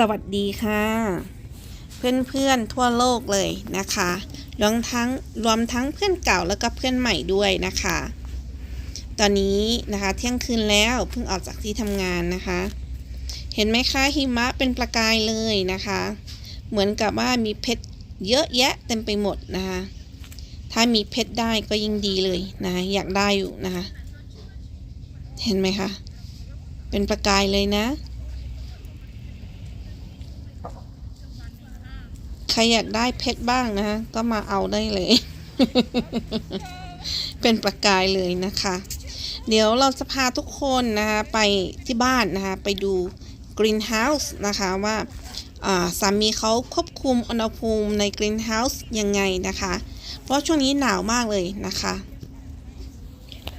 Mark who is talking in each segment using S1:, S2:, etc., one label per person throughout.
S1: สวัสดีค่ะ เพื่อนๆทั่วโลกเลยนะคะรวมทั้งรวมทั้งเพื่อนเก่าแล้วก็เพื่อนใหม่ด้วยนะคะ ตอนนี้นะคะเที่ยงคืนแล้วเพิ่งออกจากที่ทำงานนะคะ เห็นไหมคะหิมะเป็นประกายเลยนะคะ เหมือนกับว่ามีเพชรเยอะแยะเต็มไปหมดนะคะ ถ้ามีเพชรได้ก็ยิ่งดีเลยนะคะอยากได้อยู่นะคะ เห็นไหมคะ เป็นประกายเลยนะ ใครอยากได้เพชรบ้างนะก็มาเอาได้เลย เป็นประกายเลยนะคะ เดี๋ยวเราจะพาทุกคนนะคะไปที่บ้านนะคะไปดู Greenhouse นะคะว่าสามีเขาควบคุมอุณหภูมิใน Greenhouse ยังไงนะคะ เพราะช่วงนี้หนาวมากเลยนะคะ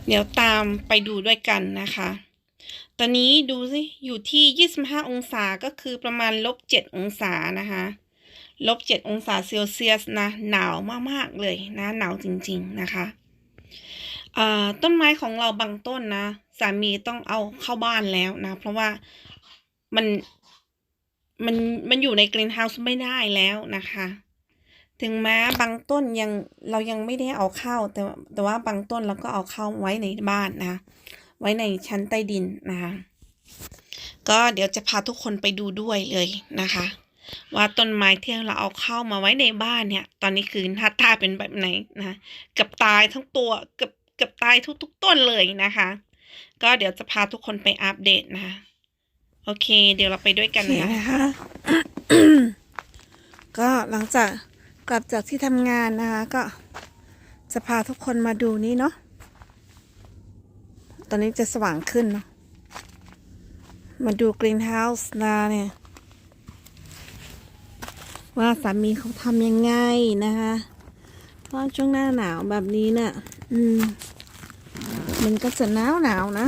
S1: เดี๋ยวตามไปดูด้วยกันนะคะ ตอนนี้ดูสิอยู่ที่ 25 องศาก็คือประมาณลบ 7 องศานะคะ ลบ 7 องศาเซลเซียสนะหนาวมากๆเลยนะหนาวจริงๆนะคะต้นไม้ของเราบางต้นนะสามีต้องเอาเข้าบ้านแล้วนะ เพราะว่ามันมันมันอยู่ในกรีนเฮาส์ไม่ได้แล้วนะคะ ถึงแม้บางต้นยังเรายังไม่ได้เอาเข้า แต่แต่ว่าบางต้นเราก็เอาเข้าไว้ในบ้านนะ ไว้ในชั้นใต้ดินนะคะก็เดี๋ยวจะพาทุกคนไปดูด้วยเลยนะคะ ว่าต้นไม้ที่เราเอาเข้ามาไว้ในบ้านเนี่ย ตอนนี้คือหน้าตาเป็นแบบไหนนะเกับตายทั้งตัวเกับเกับตายทุกๆต้นเลยนะคะ ก็เดี๋ยวจะพาทุกคนไปอัปเดตนะคะโอเค เดี๋ยวเราไปด้วยกัน
S2: โอเค
S1: คะ
S2: นะคะก็หลังจากกลับจากที่ทำงานนะคะ ก็จะพาทุกคนมาดูนี่เนาะตอนนี้จะสว่างขึ้นเนาะมาดูกรีนเฮาส์นาเนี่ย ว่าสามีเขาทำยังไงนะคะเพราะช่วงหน้าหนาวแบบนี้เนี่ยอืม มันก็จะหนาวหนาวนะ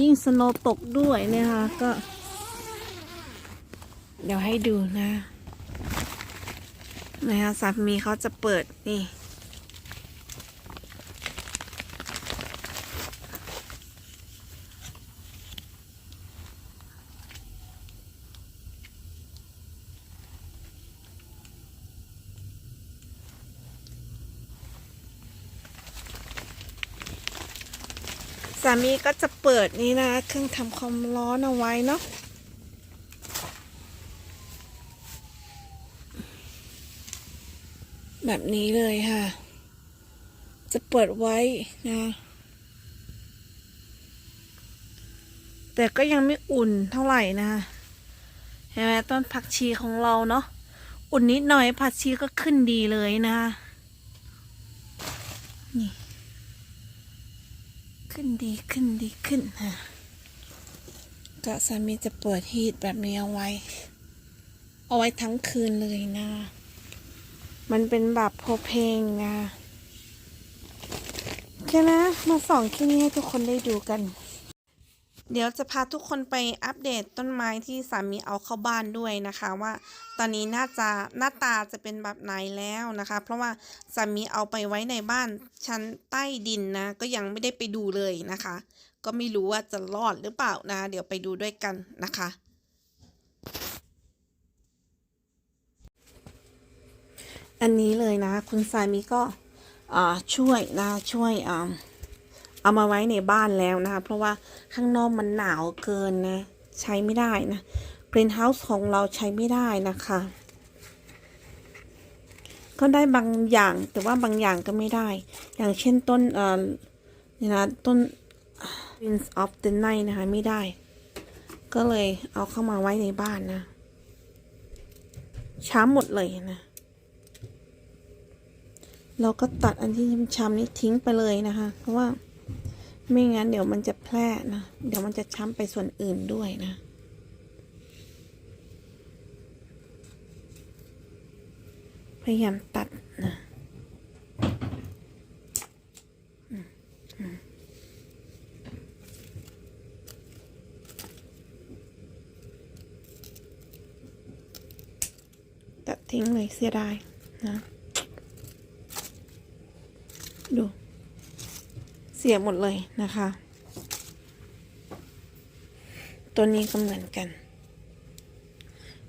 S2: ยิ่งสโนว์ตกด้วยนะคะก็ เดี๋ยวให้ดูนะนะคะสามีเขาจะเปิดนี่ามีก็จะเปิดนี่นะ เครื่องทำความร้อนเอาไว้เนาะแบบนี้เลยค่ะ จะเปิดไว้นะ แต่ก็ยังไม่อุ่นเท่าไหร่นะเห็นไหมต้นผักชีของเราเนาะ อุ่นนิดหน่อยผักชีก็ขึ้นดีเลยนะนี่ ขึ้นดีขึ้นดีขึ้นฮะก็สามีจะเปิดฮีทแบบนี้เอาไว้ เอาไว้ทั้งคืนเลยนะ มันเป็นแบบโพเพลงนะโอเคนะ มาส่องคลิปนี้ให้ทุกคนได้ดูกัน
S1: เดี๋ยวจะพาทุกคนไปอัปเดตต้นไม้ที่สามีเอาเข้าบ้านด้วยนะคะว่า ตอนนี้น่าจะหน้าตาจะเป็นแบบไหนแล้วนะคะ เพราะว่าสามีเอาไปไว้ในบ้านชั้นใต้ดินนะก็ยังไม่ได้ไปดูเลยนะคะ ก็ไม่รู้ว่าจะรอดหรือเปล่านะ เดี๋ยวไปดูด้วยกันนะคะ
S2: อันนี้เลยนะ คุณสามีก็ช่วยนะช่วยอ่า เอามาไว้ในบ้านแล้วนะคะ เพราะว่าข้างนอกมันหนาวเกินนะ ใช้ไม่ได้นะกรนเฮาส์ของเราใช้ไม่ได้นะคะก็ได้บางอย่างแต่ว่าบางอย่างก็ไม่ได้ อย่างเช่นต้นเอ่อนี่นะต้น Prince of the Night นะคะไม่ได้ ก็เลยเอาเข้ามาไว้ในบ้านนะ ช้ำหมดเลยนะ เราก็ตัดอันที่ช้ำๆนี้ทิ้งไปเลยนะคะ เพราะว่า ไม่งั้นเดี๋ยวมันจะแพร่นะ เดี๋ยวมันจะช้ำไปส่วนอื่นด้วยนะ พยายามตัดนะตัดทิ้งเลยเสียดายนะ ดู สียหมดเลยนะคะ ตัวนี้ก็เหมือนกัน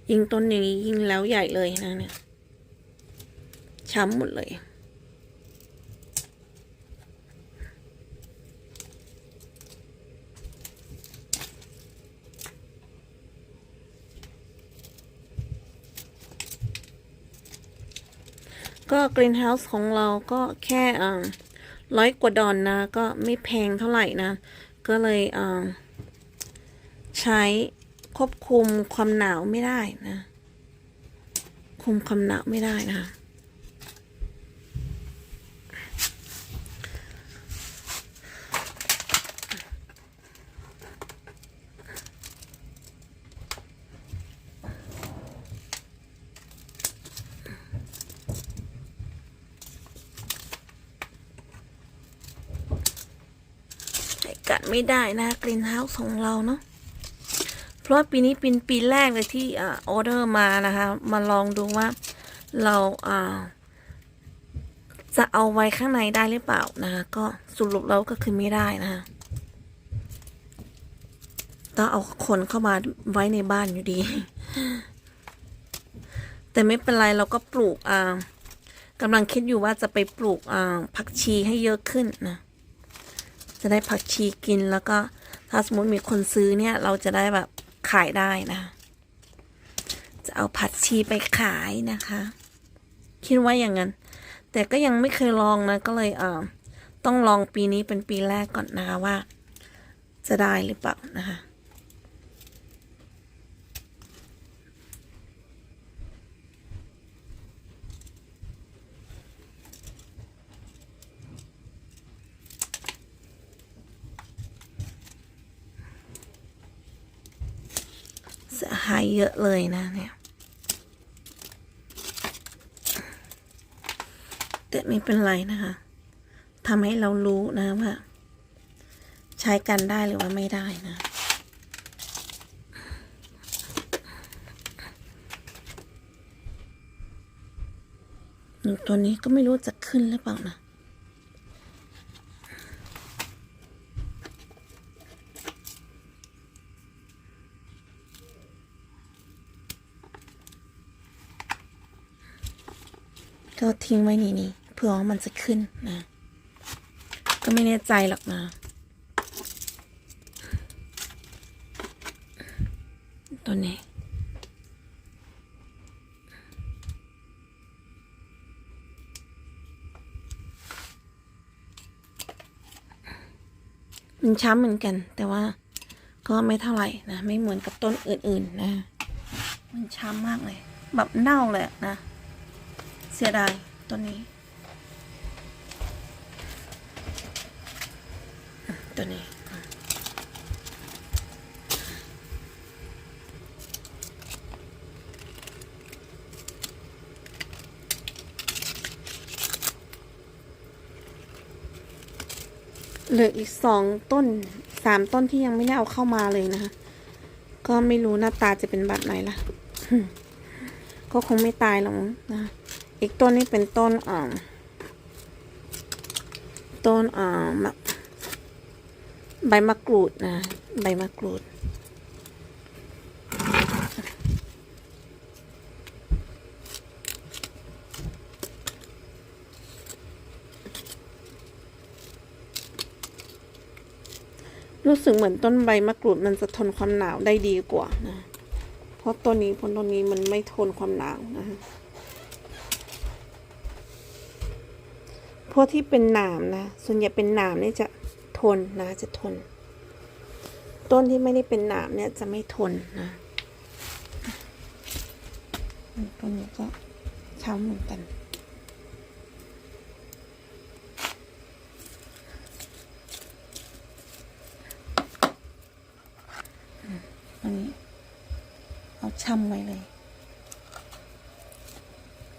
S1: ยิงต้นนี้ยิงแล้วใหญ่เลยนะเนี่ย ช้ำหมดเลยก็กรีนเฮาส์ของเราก็แค่อ่า ร้อยกว่าดอนนะ ก็ไม่แพงเท่าไหร่นะ ก็เลยเใช้ควบคุมความหนาวไม่ได้นะ คุมความหนาวไม่ได้นะคะ กัด ไม่ได้นะกรีนเฮาส์ของเราเนาะเพราะว่าปีนี้เป็นปีแรกเลยที่อออเดอร์มานะคะ มาลองดูว่าเราอ่าจะเอาไว้ข้างในได้หรือเปล่านะคะก็สรุปแล้วก็คือไม่ได้นะคะต้องเอาคนเข้ามาไว้ในบ้านอยู่ดี แต่ไม่เป็นไรเราก็ปลูกอ่ากำลังคิดอยู่ว่าจะไปปลูกอ่าผักชีให้เยอะขึ้นนะ จะได้ผักชีกินแล้วก็ถ้าสมมติมีคนซื้อเนี่ย เราจะได้แบบขายได้นะ จะเอาผักชีไปขายนะคะ คิดว่าอย่างนั้น แต่ก็ยังไม่เคยลองนะ ก็เลยเอ่อต้องลองปีนี้เป็นปีแรกก่อนนะคะว่า จะได้หรือเปล่านะคะ หายเยอะเลยนะเนี่ยแต่ไม่เป็นไรนะคะทำให้เรารู้นะว่า ใช้กันได้หรือว่าไม่ได้นะหนูตัวนี้ก็ไม่รู้จะขึ้นหรือเปล่านะ ก็ทิ้งไว้นี่นี่เผื่อว่ามันจะขึ้นนะ ก็ไม่แน่ใจหรอกนะตัวนี้มันช้ำเหมือนกัน แต่ว่าก็ไม่เท่าไหร่นะ ไม่เหมือนกับต้นอื่น ๆ นะ มันช้ำมากเลย แบบเน่าเลยนะ เสียดายตัวนี้ ตัวนี้เหลืออีกสองต้นสามต้นที่ยังไม่ได้เอาเข้ามาเลยนะคะ ก็ไม่รู้หน้าตาจะเป็นแบบไหนล่ะ ก็คงไม่ตายหรอกนะ อีกต้นนี้เป็นต้นอ่าต้นอ่ามใบมะกรูดนะ ใบมะกรูด รู้สึกเหมือนต้นใบมะกรูดมันจะทนความหนาวได้ดีกว่านะ เพราะต้นนี้พนต้นนี้มันไม่ทนความหนาวนะ วกที่เป็นหนามนะ ส่วนใหญ่เป็นหนามเนี่ยจะทนนะจะทน ต้นที่ไม่ได้เป็นหนามเนี่ยจะไม่ทนนะต้นนี้ก็ช้ำเหมือนกันอันนี้เอาช้ำไว้เลย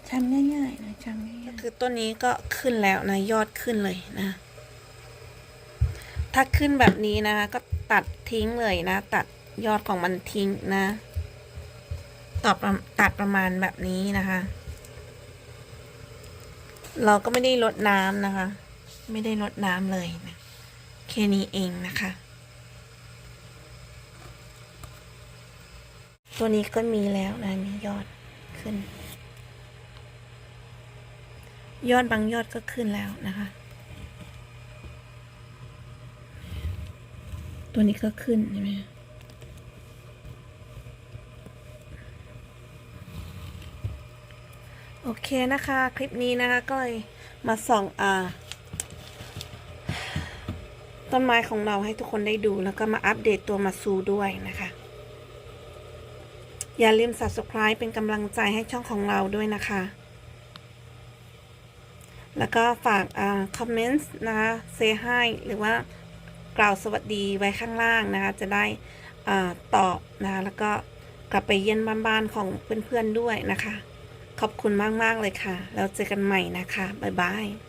S1: ทำง่ายๆนะทำง่ายๆคือต้นนี้ก็ขึ้นแล้วนะยอดขึ้นเลยนะ ถ้าขึ้นแบบนี้นะก็ตัดทิ้งเลยนะ ตัดยอดของมันทิ้งนะตัดประตัดประมาณแบบนี้นะคะ เราก็ไม่ได้ลดน้ำนะคะ ไม่ได้ลดน้ำเลยนะแค่นี้เองนะคะ ตัวนี้ก็มีแล้วนะมียอดขึ้น ยอดบางยอดก็ขึ้นแล้วนะคะ ตัวนี้ก็ขึ้นใช่ไหมโอเคนะคะ คลิปนี้นะคะก็เลยมาส่องอ่าต้นไม้ของเราให้ทุกคนได้ดูแล้วก็มาอัปเดตตัวมาซูด้วยนะคะ อย่าลืม subscribe เป็นกำลังใจให้ช่องของเราด้วยนะคะ แล้วก็ฝากอ่า comments นะคะเซให้หรือว่ากล่าวสวัสดีไว้ข้างล่างนะคะจะได้ตอบนะคะแล้วก็กลับไปเยี่ยมบ้านๆของเพื่อนๆด้วยนะคะ ขอบคุณมากๆเลยค่ะ แล้วเจอกันใหม่นะคะ บ๊ายบาย